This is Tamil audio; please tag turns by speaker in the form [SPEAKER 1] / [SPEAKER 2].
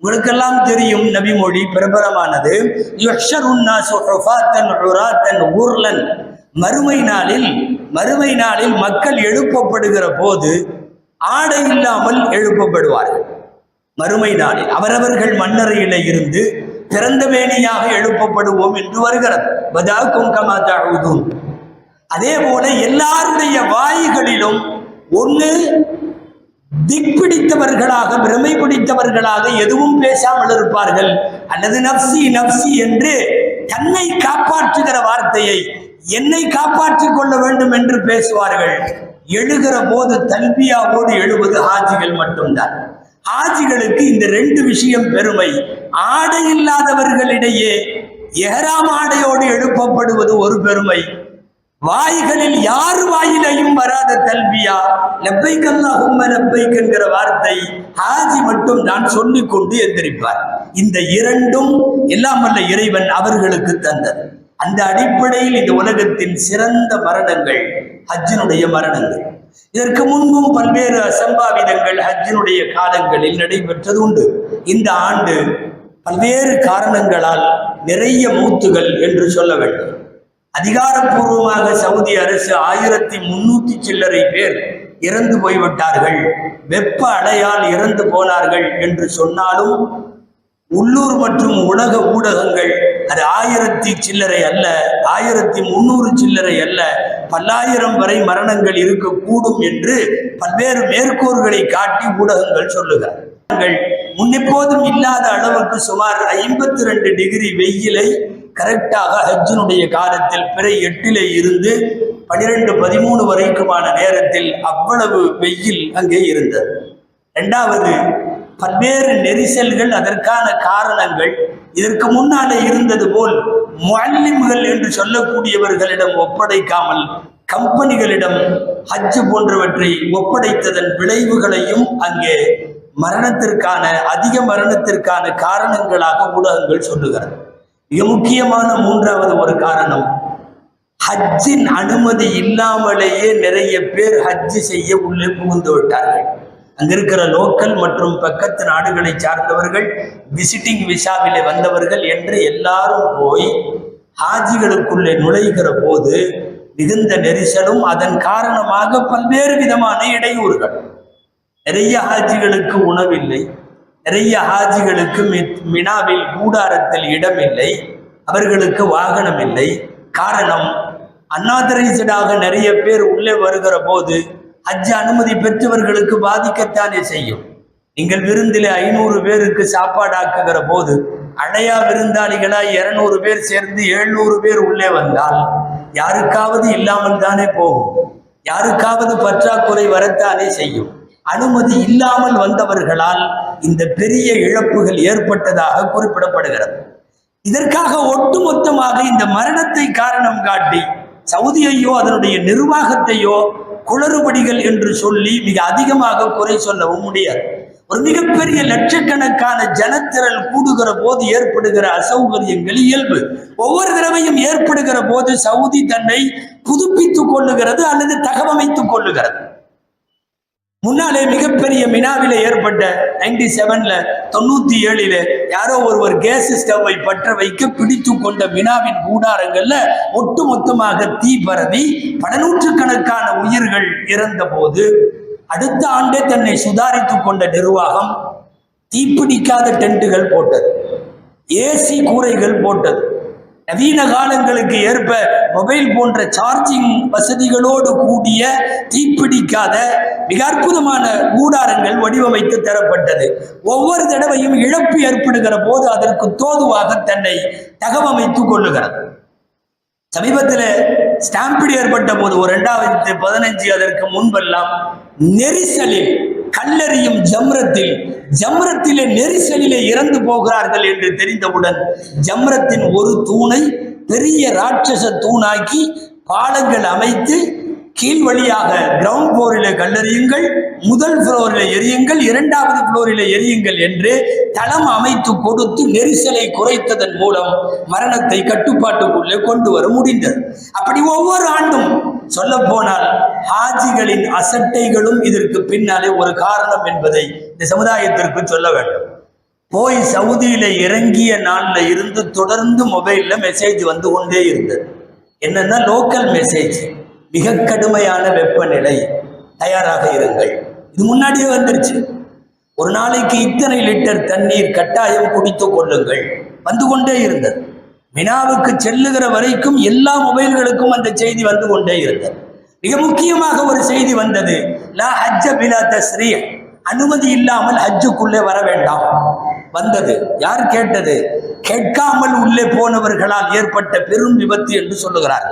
[SPEAKER 1] உங்களுக்கெல்லாம் தெரியும் நபிமொழி பிரபலமானது. ஊர்லன். மறுமை நாளில் மறுமை நாளில் மக்கள் எழுப்பப்படுகிற போது ஆடை இல்லாமல் எழுப்பப்படுவார்கள். மறுமை நாளில் அவரவர்கள் மண்ணறையில இருந்து பிறந்த வேணியாக எழுப்பப்படுவோம் என்று வருகிறது. பதாக்கும் கமா தழுதும் அதே போல எல்லாருடைய வாய்களிலும் ஒன்று திக் பிடித்தவர்களாக பிரமை பிடித்தவர்களாக எதுவும் பேசாமல் இருப்பார்கள். அல்லது நப்சி நப்சி என்று தன்னை காப்பாற்றுகிற வார்த்தையை என்னை காப்பாற்றிக் கொள்ள வேண்டும் என்று பேசுவார்கள். எழுகிற போது தல்பியாவோடு எழுவது ஆஜிகள் மட்டும்தான். ஆஜிகளுக்கு இந்த ரெண்டு விஷயம் பெருமை. ஆடை இல்லாதவர்களிடையே எஹராம் ஆடையோடு எழுப்பப்படுவது ஒரு பெருமை. வாய்களில் யார் வாயிலையும் வராத கல்வியா? லெப்பைக் அல்லாஹும்ம லெப்பைக் என்கிற வார்த்தை ஹாஜி மட்டும் நான் சொல்லிக் கொண்டு எந்திரிப்பார். இந்த இரண்டும் எல்லாம் வல்ல இறைவன் அவர்களுக்கு தந்தது. அந்த அடிப்படையில் இந்த உலகத்தின் சிறந்த மரணங்கள் ஹஜ்ஜினுடைய மரணங்கள். இதற்கு முன்பும் பல்வேறு அசம்பாவிதங்கள் ஹஜ்ஜினுடைய காலங்களில் நடைபெற்றது உண்டு இந்த ஆண்டு பல்வேறு காரணங்களால் நிறைய மூத்துகள் என்று சொல்ல வேண்டும். அதிகாரப்பூர்வமாக சவுதி அரசு ஆயிரத்தி முன்னூத்தி சில்லரை பேர் இறந்து போய்விட்டார்கள். வெப்ப அடையால் இறந்து போனார்கள் என்று சொன்னாலும் உள்ளூர் மற்றும் உலக ஊடகங்கள் அது ஆயிரத்தி சில்லறை அல்ல ஆயிரத்தி முன்னூறு சில்லறை அல்ல பல்லாயிரம் வரை மரணங்கள் இருக்கக்கூடும் என்று பல்வேறு மேற்கோள்களை காட்டி ஊடகங்கள் சொல்லுகிறார்கள் முன்னெப்போதும் இல்லாத அளவுக்கு சுமார் ஐம்பத்தி ரெண்டு டிகிரி வெயிலை கரெக்டாக ஹஜ்ஜினுடைய காலத்தில் பிறை எட்டிலே இருந்து பனிரெண்டு பதிமூணு வரைக்குமான நேரத்தில் அவ்வளவு வெயில் அங்கே இருந்தது. ரெண்டாவது பல்வேறு நெரிசல்கள் அதற்கான காரணங்கள். இதற்கு முன்னாலே இருந்தது போல் முல்லிம்கள் என்று சொல்லக்கூடியவர்களிடம் ஒப்படைக்காமல் கம்பெனிகளிடம் ஹஜ்ஜு போன்றவற்றை ஒப்படைத்ததன் விளைவுகளையும் அங்கே மரணத்திற்கான அதிக மரணத்திற்கான காரணங்களாக ஊடகங்கள் சொல்லுகிறது. மிக முக்கியமான மூன்றாவது ஒரு காரணம். ஹஜ்ஜின் அனுமதி இல்லாமலேயே நிறைய பேர் ஹஜ்ஜு செய்ய உள்ளே புகுந்து விட்டார்கள். அங்கிருக்கிற லோக்கல் மற்றும் பக்கத்து நாடுகளை சார்ந்தவர்கள் விசிட்டிங் விசாவிலே வந்தவர்கள் என்று எல்லாரும் போய் ஹாஜிகளுக்குள்ளே நுழைகிற போது மிகுந்த நெரிசலும் அதன் காரணமாக பல்வேறு விதமான இடையூறுகள். நிறைய ஹாஜிகளுக்கு உணவில்லை. நிறைய ஹாஜிகளுக்கு மினாவில் கூடாரத்தில் இடமில்லை அவர்களுக்கு வாகனம் இல்லை காரணம் அன்னாதரைசடாக நிறைய பேர் உள்ளே வருகிற போது ஹஜ் அனுமதி பெற்றவர்களுக்கு பாதிக்கத்தானே செய்யும். நீங்கள் விருந்திலே ஐநூறு பேருக்கு சாப்பாடாக்குகிற போது அழையா விருந்தாளிகளாய் இருநூறு பேர் சேர்ந்து எழுநூறு பேர் உள்ளே வந்தால் யாருக்காவது இல்லாமல் தானே போகும். யாருக்காவது பற்றாக்குறை வரத்தானே செய்யும். அனுமதி இல்லாமல் வந்தவர்களால் இந்த பெரிய இழப்புகள் ஏற்பட்டதாக குறிப்பிடப்படுகிறது. இதற்காக ஒட்டுமொத்தமாக இந்த மரணத்தை காரணம் காட்டி சவுதியையோ அதனுடைய நிர்வாகத்தையோ குளறுபடிகள் என்று சொல்லி மிக அதிகமாக குறை சொல்லவும் முடியாது. ஒரு மிகப்பெரிய லட்சக்கணக்கான ஜனத்திரள் கூடுகிற போது ஏற்படுகிற அசௌகரியங்கள் இயல்பு. ஒவ்வொரு தடவையும் ஏற்படுகிற போது சவுதி தன்னை புதுப்பித்துக் கொள்ளுகிறது அல்லது தகவமைத்துக் கொள்ளுகிறது. முன்னாலே மிகப்பெரிய மினாவில் ஏற்பட்ட நைன்டி செவன்ல தொண்ணூத்தி ஏழில யாரோ ஒருவர் கேஸ் ஸ்டவ்வை பற்ற வைக்க பிடித்து கொண்ட மினாவின் கூடாரங்கள்ல ஒட்டுமொத்தமாக தீ பரவி பலநூற்றுக்கணக்கான உயிர்கள் இறந்த போது அடுத்த ஆண்டே தன்னை சுதாரித்து கொண்ட நிர்வாகம் தீப்பிடிக்காத டென்ட்டுகள் போட்டது ஏசி கூரைகள் போட்டது. நவீன காலங்களுக்கு ஏற்ப மொபைல் போன்ற சார்ஜிங் வசதிகளோடு கூடிய தீப்பிடிக்காத மிக அற்புதமான ஊடாரங்கள் வடிவமைத்து தரப்பட்டது. ஒவ்வொரு தடவையும் இழப்பு ஏற்படுகிற போது அதற்கு தோதுவாக தன்னை தகவமைத்துக் கொள்ளுகிறது. சமீபத்தில் ஸ்டாம்பிடு ஏற்பட்ட போது ஒரு ரெண்டாயிரத்தி பதினஞ்சு அதற்கு முன்பெல்லாம் நெரிசலில் கல்லறியும் ஜம்ரத்தில் ஜம்ரத்திலே நெரிசலிலே இறந்து போகிறார்கள் என்று தெரிந்தவுடன் ஜம்ரத்தின் ஒரு தூணை பெரிய ராட்சச தூணாக்கி பாலங்கள் அமைத்து கீழ் வழியாக கிரவுண்ட் ஃப்ளோரில் கல்லறியுங்கள் முதல் ஃப்ளோரில் எரியுங்கள் இரண்டாவது ஃப்ளோரில் எரியுங்கள் என்று தளம் அமைத்து கொடுத்து நெரிசலை குறைத்ததன் மூலம் மரணத்தை கட்டுப்பாட்டுக்குள்ளே கொண்டு வர முடிந்தது. அப்படி ஒவ்வொரு ஆண்டும் சொல்ல போனால் ஹாஜிகளின் அசட்டைகளும் இதற்கு பின்னாலே ஒரு காரணம் என்பதை இந்த சமுதாயத்திற்கு சொல்ல வேண்டும். போய் சவுதியில இறங்கிய நாள்ல இருந்து தொடர்ந்து மொபைல்ல மெசேஜ் வந்து கொண்டே இருந்தது. என்னன்னா லோக்கல் மெசேஜ் மிக கடுமையான வெப்பநிலை. தயாராக இருங்கள். இது முன்னாடியே வந்துருச்சு. ஒரு நாளைக்கு இத்தனை லிட்டர் தண்ணீர் கட்டாயம் குடித்துக் கொள்ளுங்கள். வந்து கொண்டே இருந்தது. மினாவுக்கு செல்லுகிற வரைக்கும் எல்லா மொபைல்களுக்கும் அந்த செய்தி வந்து கொண்டே இருந்தது. மிக முக்கியமாக ஒரு செய்தி வந்தது. லா ஹஜ்ஜ பிலா தஸ்ரீ. அனுமதி இல்லாமல் ஹஜ்ஜுக்குள்ளே வர வேண்டாம். வந்தது. யார் கேட்டது? கேட்காமல் உள்ளே போனவர்களால் ஏற்பட்ட பெரும் விபத்து என்று சொல்லுகிறார்கள்.